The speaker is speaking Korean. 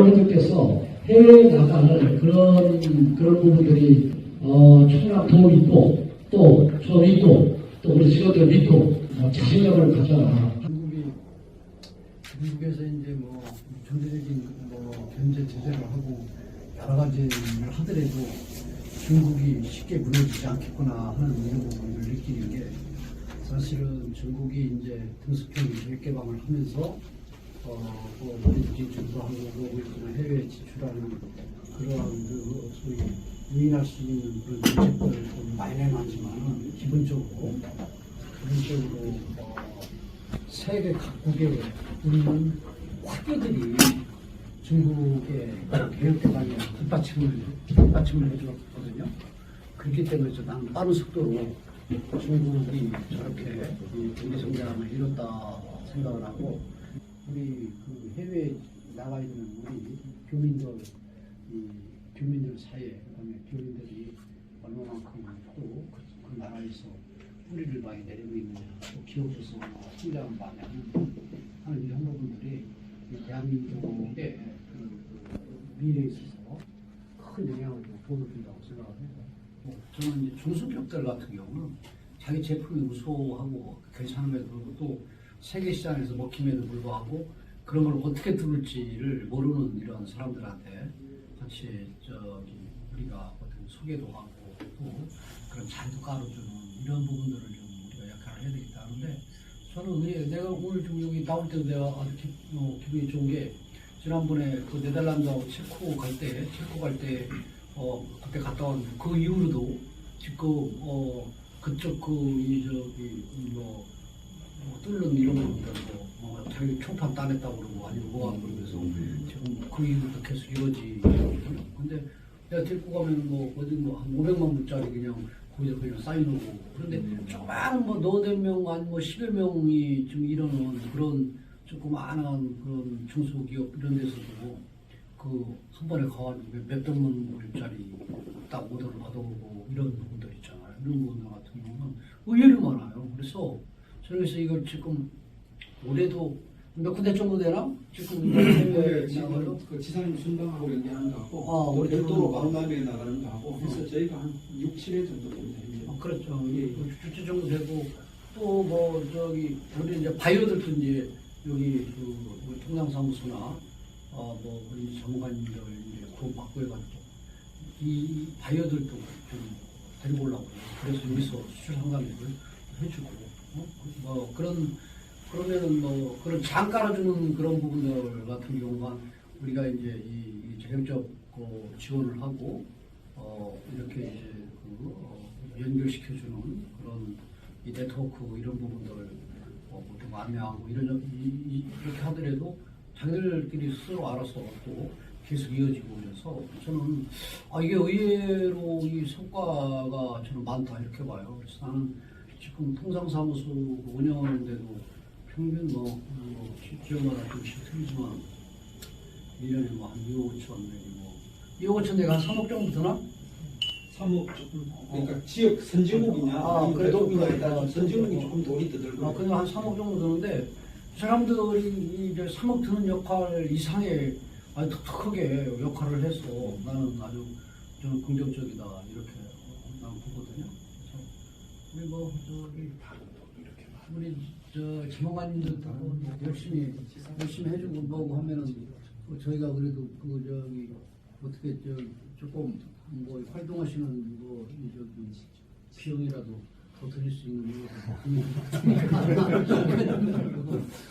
여러분들께서 해외에 나갈 그런 그런 부분들이 어, 충분한 도움이 있고 또 있고 또 우리 직원들 믿고 어, 자신감을 가져라. 중국이 미국에서 이제 뭐 전제적인 뭐 견제 제재를 하고 여러 가지 일을 하더라도 중국이 쉽게 무너지지 않겠구나 하는 이런 부분을 느끼는 게 사실은 중국이 이제 등수평 개방을 하면서 어, 뭐 머리 진출도 하고 뭐 해외에 진출하는 그러한 그 소위 유인할 수 있는 그런 정책들을 좀 마련하지만은 기본적으로 기본적으로 어, 세계 각국에 있는 화교들이 중국의 개혁 개방에 뒷받침을 뒷받침을 해줬거든요. 그렇기 때문에 저는 빠른 속도로 중국이 저렇게 이 경제 성장을 이뤘다 생각을 하고 우리 그 해외에 나가 있는 우리 교민들 이 교민들 사이에 그다음에 교민들이 얼마만큼 또 그 나라에서 뿌리를 많이 내리고 있느냐, 또 기업에서 성장을 많이 하는, 하는 이런 부분들이 이 대한민국의 그, 그 미래에 있어서 큰 영향을 좀 보여준다고 생각합니다. 뭐 저는 이제 중소기업들 같은 경우는 자기 제품이 우수하고 괜찮음에도 불구하고 또 세계 시장에서 먹힘에도 불구하고 그런 걸 어떻게 뚫을지를 모르는 이런 사람들한테 같이 저기 우리가 어떤 소개도 하고 또 그런 자리도 깔아주는 이런 부분들을 좀 우리가 역할을 해야 되겠다 하는데 저는 왜 내가 오늘 좀 여기 나올 때도 내가 아주 기, 어, 기분이 좋은 게 지난번에 그 네덜란드하고 체코 갈 때 체코 갈 때 어, 그때 갔다 왔는데 그 이후로도 지금 어, 그쪽 그 이 저기 뭐, 뭐 뚫는 이런 부분들 뭐, 뭐 자기 총판 따냈다고 그러고 아니면 뭐 하고 그래서 지금 그 이후부터 계속 이루어지거든요. 근데 내가 데리고 가면 뭐 어디 뭐 한 500만 불짜리 그냥 거기다 그냥 쌓여놓고 그런데 조그마한 뭐 너댓 명 아니 뭐 10여 명이 좀 이러는 그런 조그마한 그런 중소기업 이런 데서도 그한 번에 가가지고 몇 백만 불짜리 딱 오더를 받아오고 이런 부분들 있잖아요. 이런 부분들 같은 경우는 의외로 많아요. 그래서 그래서 이걸 지금 올해도 몇 군데 정도 되나? 지금 해외 네, 지금 그 지사님 순방하고 연계하는 거 하고 아, 또 우리 별도로. 마음남에 나가는 거 하고 해서 저희가 한 6, 7회 정도 됩니다. 이제. 어, 그렇죠. 예, 주주 정도 되고 또 뭐 저기 우리 이제 바이오들도 이제 여기 그 우리 통상사무소나 어뭐 우리 전문가님들 이제 구원받고 해가지고 이 바이오들도 좀 데리고 오려고 그래요. 그래서 여기서 수출 상담을 해주고 어? 뭐 그런 그러면은 뭐 그런 장 깔아주는 그런 부분들 같은 경우가 우리가 이제 이, 이 재정적 그 지원을 하고 어 이렇게 이제 그 어, 연결시켜주는 그런 이 네트워크 이런 부분들을 어, 보통 안내하고 이런 이, 이, 이렇게 하더라도 자기들끼리 스스로 알아서 또 계속 이어지고 그래서 저는 아 이게 의외로 이 성과가 저는 많다 이렇게 봐요. 그래서 나는 지금 통상사무소 운영하는데도 평균 뭐, 뭐 지- 지역마다 좀씩 틀리지만 1년에 뭐한 2억 5천 내지 뭐 2억 5천 내가 한 3억 정도 드나? 3억 조금 그러니까 지역 선진국이냐 아, 그래도 어, 선진국이 조금 돈이 더 들고 아, 그냥 한 3억 정도 드는데 사람들이 이제 3억 드는 역할 이상의 아주 독특하게 역할을 해서 나는 아주 저는 긍정적이다 이렇게 나는 보거든요. 우리 뭐 저기 우리 저 지명관님들도 뭐 열심히 열심히 해주고 뭐고 하면은 그 저희가 그래도 그 저기 어떻게 저 조금 뭐 활동하시는 뭐이 저기 비용이라도 더 드릴 수 있는 거.